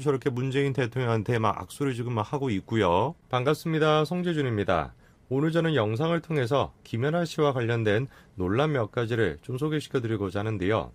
저렇게 문재인 대통령한테 막 악수를 지금 막 하고 있고요. 반갑습니다. 송재준입니다. 오늘 저는 영상을 통해서 김연아 씨와 관련된 논란 몇 가지를 좀 소개시켜 드리고자 하는데요.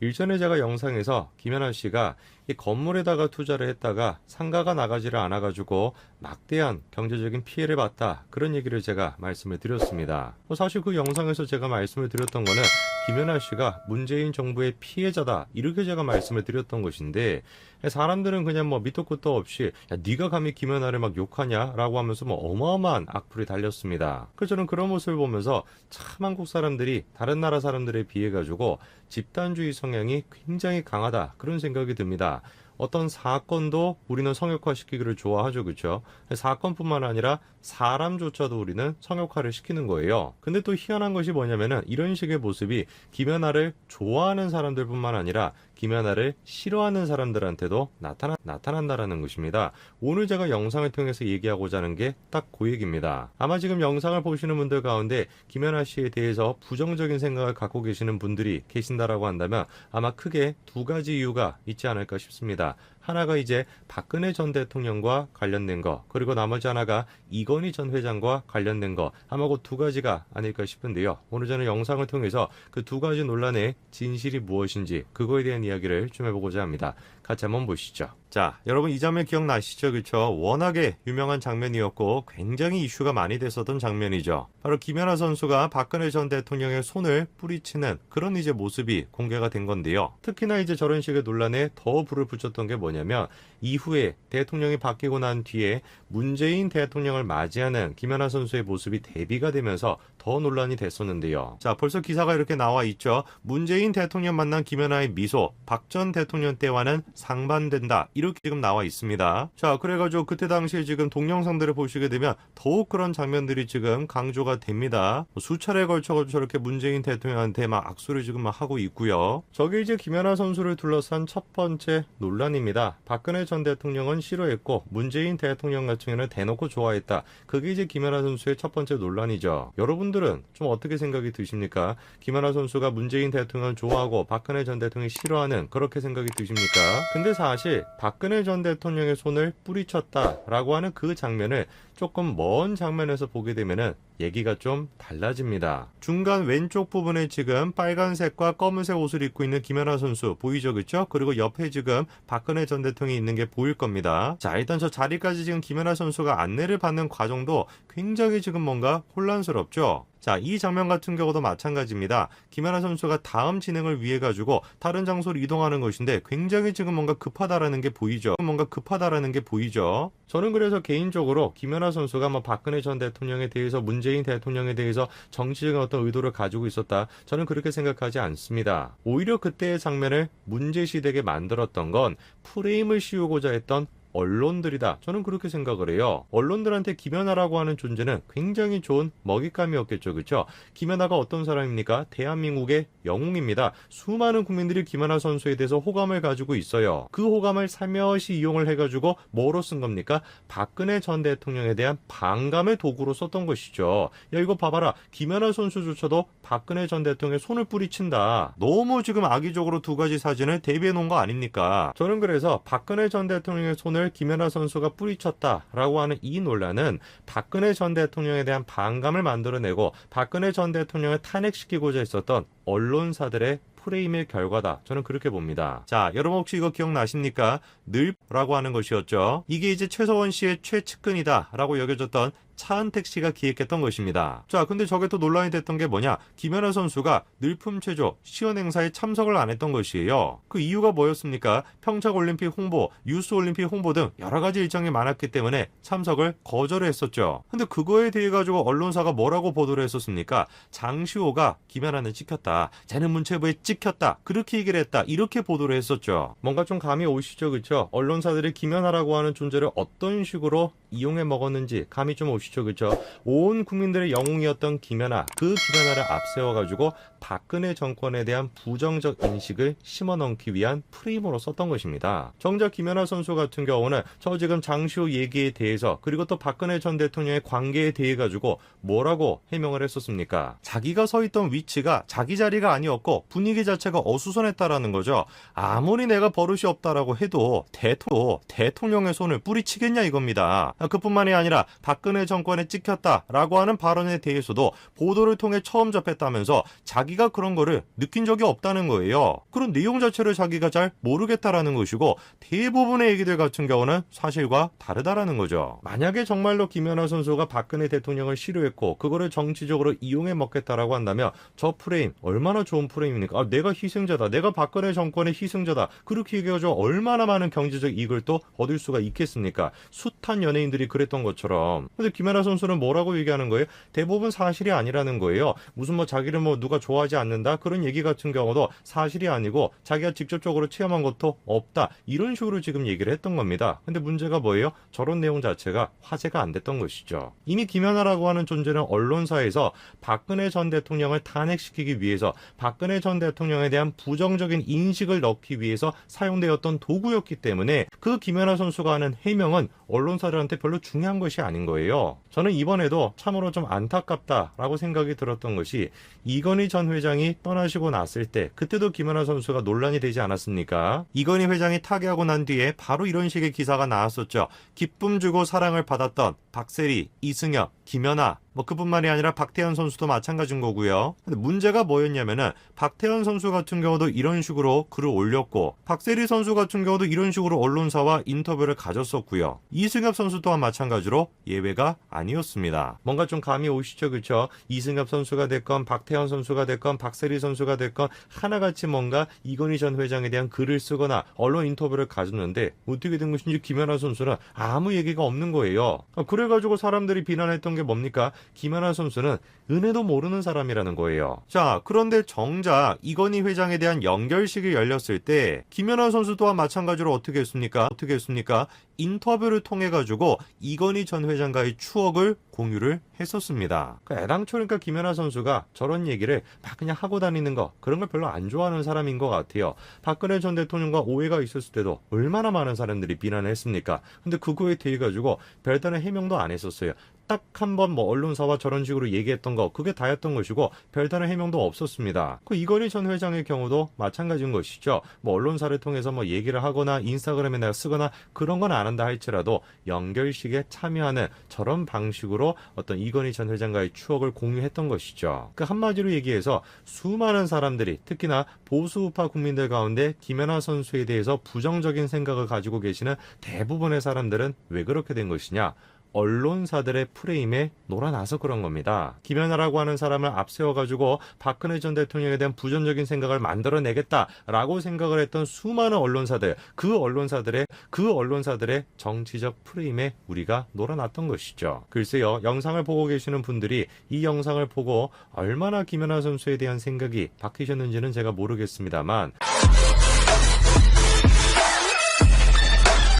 일전에 제가 영상에서 김연아 씨가 이 건물에다가 투자를 했다가 상가가 나가지를 않아가지고 막대한 경제적인 피해를 봤다. 그런 얘기를 제가 말씀을 드렸습니다. 뭐 사실 그 영상에서 제가 말씀을 드렸던 거는 김연아 씨가 문재인 정부의 피해자다. 이렇게 제가 말씀을 드렸던 것인데 사람들은 그냥 뭐 밑도 끝도 없이 야 네가 감히 김연아를 막 욕하냐라고 하면서 뭐 어마어마한 악플이 달렸습니다. 그래서 저는 그런 모습을 보면서 참 한국 사람들이 다른 나라 사람들에 비해 가지고 집단주의 성 향이 굉장히 강하다 그런 생각이 듭니다. 어떤 사건도 우리는 성역화시키기를 좋아하죠, 그렇죠? 사건뿐만 아니라 사람조차도 우리는 성역화를 시키는 거예요. 근데 또 희한한 것이 뭐냐면은 이런 식의 모습이 김연아를 좋아하는 사람들뿐만 아니라 김연아를 싫어하는 사람들한테도 나타나, 나타난다라는 것입니다. 오늘 제가 영상을 통해서 얘기하고자 하는 게 딱 그 얘기입니다. 아마 지금 영상을 보시는 분들 가운데 김연아 씨에 대해서 부정적인 생각을 갖고 계시는 분들이 계신다라고 한다면 아마 크게 두 가지 이유가 있지 않을까 싶습니다. 있다. 하나가 이제 박근혜 전 대통령과 관련된 거, 그리고 나머지 하나가 이건희 전 회장과 관련된 거, 아마 그 두 가지가 아닐까 싶은데요. 오늘 저는 영상을 통해서 그 두 가지 논란의 진실이 무엇인지 그거에 대한 이야기를 좀 해보고자 합니다. 같이 한번 보시죠. 자, 여러분 이 장면 기억나시죠? 그쵸? 워낙에 유명한 장면이었고 굉장히 이슈가 많이 됐었던 장면이죠. 바로 김연아 선수가 박근혜 전 대통령의 손을 뿌리치는 그런 이제 모습이 공개가 된 건데요. 특히나 이제 저런 식의 논란에 더 불을 붙였던 게 뭐냐 면 이후에 대통령이 바뀌고 난 뒤에 문재인 대통령을 맞이하는 김연아 선수의 모습이 대비가 되면서 더 논란이 됐었는데요. 자, 벌써 기사가 이렇게 나와 있죠. 문재인 대통령 만난 김연아의 미소, 박 전 대통령 때와는 상반된다. 이렇게 지금 나와 있습니다. 자, 그래가지고 그때 당시에 지금 동영상들을 보시게 되면 더욱 그런 장면들이 지금 강조가 됩니다. 뭐 수차례 걸쳐가지고 저렇게 문재인 대통령한테 막 악수를 지금 막 하고 있고요. 저게 이제 김연아 선수를 둘러싼 첫 번째 논란입니다. 박근혜 전 대통령은 싫어했고 문재인 대통령 같은 경우는 대놓고 좋아했다. 그게 이제 김연아 선수의 첫 번째 논란이죠. 여러분 들은 좀 어떻게 생각이 드십니까? 김연아 선수가 문재인 대통령을 좋아하고 박근혜 전 대통령이 싫어하는 그렇게 생각이 드십니까? 근데 사실 박근혜 전 대통령의 손을 뿌리쳤다라고 하는 그 장면을 조금 먼 장면에서 보게 되면은 얘기가 좀 달라집니다. 중간 왼쪽 부분에 지금 빨간색과 검은색 옷을 입고 있는 김연아 선수 보이죠, 그렇죠? 그리고 옆에 지금 박근혜 전 대통령이 있는 게 보일 겁니다. 자, 일단 저 자리까지 지금 김연아 선수가 안내를 받는 과정도 굉장히 지금 뭔가 혼란스럽죠. 자, 이 장면 같은 경우도 마찬가지입니다. 김연아 선수가 다음 진행을 위해 가지고 다른 장소로 이동하는 것인데 굉장히 지금 뭔가 급하다라는 게 보이죠. 뭔가 급하다라는 게 보이죠. 저는 그래서 개인적으로 김연아 선수가 뭐 박근혜 전 대통령에 대해서 문재인 대통령에 대해서 정치적인 어떤 의도를 가지고 있었다. 저는 그렇게 생각하지 않습니다. 오히려 그때의 장면을 문제시되게 만들었던 건 프레임을 씌우고자 했던 언론들이다. 저는 그렇게 생각을 해요. 언론들한테 김연아라고 하는 존재는 굉장히 좋은 먹잇감이었겠죠. 그렇죠? 김연아가 어떤 사람입니까? 대한민국의 영웅입니다. 수많은 국민들이 김연아 선수에 대해서 호감을 가지고 있어요. 그 호감을 살며시 이용을 해가지고 뭐로 쓴 겁니까? 박근혜 전 대통령에 대한 반감의 도구로 썼던 것이죠. 야 이거 봐봐라. 김연아 선수조차도 박근혜 전 대통령의 손을 뿌리친다. 너무 지금 악의적으로 두 가지 사진을 대비해 놓은 거 아닙니까? 저는 그래서 박근혜 전 대통령의 손을 김연아 선수가 뿌리쳤다라고 하는 이 논란은 박근혜 전 대통령에 대한 반감을 만들어내고 박근혜 전 대통령을 탄핵시키고자 했었던 언론사들의 프레임의 결과다. 저는 그렇게 봅니다. 자, 여러분 혹시 이거 기억나십니까? 늘라고 하는 것이었죠. 이게 이제 최서원 씨의 최측근이다라고 여겨졌던 차은택 씨가 기획했던 것입니다. 자, 근데 저게 또 논란이 됐던 게 뭐냐? 김연아 선수가 늘품 체조 시연 행사에 참석을 안 했던 것이에요. 그 이유가 뭐였습니까? 평창 올림픽 홍보, 유스 올림픽 홍보 등 여러 가지 일정이 많았기 때문에 참석을 거절을 했었죠. 근데 그거에 대해 가지고 언론사가 뭐라고 보도를 했었습니까? 장시호가 김연아는 찍혔다. 쟤는 문체부에 찍혔다. 그렇게 얘기를 했다. 이렇게 보도를 했었죠. 뭔가 좀 감이 오시죠, 그렇죠? 언론사들이 김연아라고 하는 존재를 어떤 식으로 이용해 먹었는지 감이 좀 오시죠, 그렇죠? 온 국민들의 영웅이었던 김연아, 그 김연아를 앞세워 가지고 박근혜 정권에 대한 부정적 인식을 심어 넣기 위한 프레임으로 썼던 것입니다. 정작 김연아 선수 같은 경우는 저 지금 장시호 얘기에 대해서 그리고 또 박근혜 전 대통령의 관계에 대해 가지고 뭐라고 해명을 했었습니까? 자기가 서 있던 위치가 자기 자리가 아니었고 분위기 자체가 어수선했다라는 거죠. 아무리 내가 버릇이 없다라고 해도 대토 대통령의 손을 뿌리치겠냐 이겁니다. 아, 그뿐만이 아니라 박근혜 정권에 찍혔다라고 하는 발언에 대해서도 보도를 통해 처음 접했다면서 자기 가 그런 거를 느낀 적이 없다는 거예요. 그런 내용 자체를 자기가 잘 모르겠다라는 것이고 대부분의 얘기들 같은 경우는 사실과 다르다라는 거죠. 만약에 정말로 김연아 선수가 박근혜 대통령을 싫어했고 그거를 정치적으로 이용해 먹겠다라고 한다면 저 프레임 얼마나 좋은 프레임입니까? 아, 내가 희생자다. 내가 박근혜 정권의 희생자다. 그렇게 얘기해서 얼마나 많은 경제적 이익을 또 얻을 수가 있겠습니까? 숱한 연예인들이 그랬던 것처럼. 근데 김연아 선수는 뭐라고 얘기하는 거예요? 대부분 사실이 아니라는 거예요. 무슨 뭐 자기를 뭐 누가 좋아 하지 않는다 그런 얘기 같은 경우도 사실이 아니고 자기가 직접적으로 체험한 것도 없다 이런 식으로 지금 얘기를 했던 겁니다. 근데 문제가 뭐예요? 저런 내용 자체가 화제가 안 됐던 것이죠. 이미 김연아라고 하는 존재는 언론사에서 박근혜 전 대통령을 탄핵시키기 위해서 박근혜 전 대통령에 대한 부정적인 인식을 넣기 위해서 사용되었던 도구였기 때문에 그 김연아 선수가 하는 해명은 언론사들한테 별로 중요한 것이 아닌 거예요. 저는 이번에도 참으로 좀 안타깝다라고 생각이 들었던 것이 이건희 전 회장이 떠나시고 났을 때 그때도 김연아 선수가 논란이 되지 않았습니까? 이건희 회장이 타계하고 난 뒤에 바로 이런 식의 기사가 나왔었죠. 기쁨 주고 사랑을 받았던 박세리, 이승엽, 김연아 뭐 그뿐만이 아니라 박태현 선수도 마찬가지인 거고요. 근데 문제가 뭐였냐면은 박태현 선수 같은 경우도 이런 식으로 글을 올렸고 박세리 선수 같은 경우도 이런 식으로 언론사와 인터뷰를 가졌었고요. 이승엽 선수 또한 마찬가지로 예외가 아니었습니다. 뭔가 좀 감이 오시죠, 그렇죠? 이승엽 선수가 됐건 박태현 선수가 됐건 박세리 선수가 됐건 하나같이 뭔가 이건희 전 회장에 대한 글을 쓰거나 언론 인터뷰를 가졌는데 어떻게 된 것인지 김연아 선수는 아무 얘기가 없는 거예요. 아, 그래가지고 사람들이 비난했던 게 뭡니까? 김연아 선수는 은혜도 모르는 사람이라는 거예요. 자, 그런데 정작 이건희 회장에 대한 연결식이 열렸을 때 김연아 선수 또한 마찬가지로 어떻게 했습니까? 어떻게 했습니까? 인터뷰를 통해 가지고 이건희 전 회장과의 추억을 공유를 했었습니다. 그 애당초 그러니까 김연아 선수가 저런 얘기를 막 그냥 하고 다니는 거 그런 걸 별로 안 좋아하는 사람인 것 같아요. 박근혜 전 대통령과 오해가 있었을 때도 얼마나 많은 사람들이 비난을 했습니까? 근데 그거에 대해 가지고 별다른 해명도 안 했었어요. 딱 한 번 뭐 언론사와 저런 식으로 얘기했던 거 그게 다였던 것이고 별다른 해명도 없었습니다. 그 이건희 전 회장의 경우도 마찬가지인 것이죠. 뭐 언론사를 통해서 뭐 얘기를 하거나 인스타그램에 내가 쓰거나 그런 건 안 한다 할지라도 연결식에 참여하는 저런 방식으로 어떤 이건희 전 회장과의 추억을 공유했던 것이죠. 그 한마디로 얘기해서 수많은 사람들이 특히나 보수우파 국민들 가운데 김연아 선수에 대해서 부정적인 생각을 가지고 계시는 대부분의 사람들은 왜 그렇게 된 것이냐? 언론사들의 프레임에 놀아나서 그런 겁니다. 김연아라고 하는 사람을 앞세워가지고 박근혜 전 대통령에 대한 부정적인 생각을 만들어내겠다라고 생각을 했던 수많은 언론사들, 그 언론사들의, 그 언론사들의 정치적 프레임에 우리가 놀아났던 것이죠. 글쎄요, 영상을 보고 계시는 분들이 이 영상을 보고 얼마나 김연아 선수에 대한 생각이 바뀌셨는지는 제가 모르겠습니다만,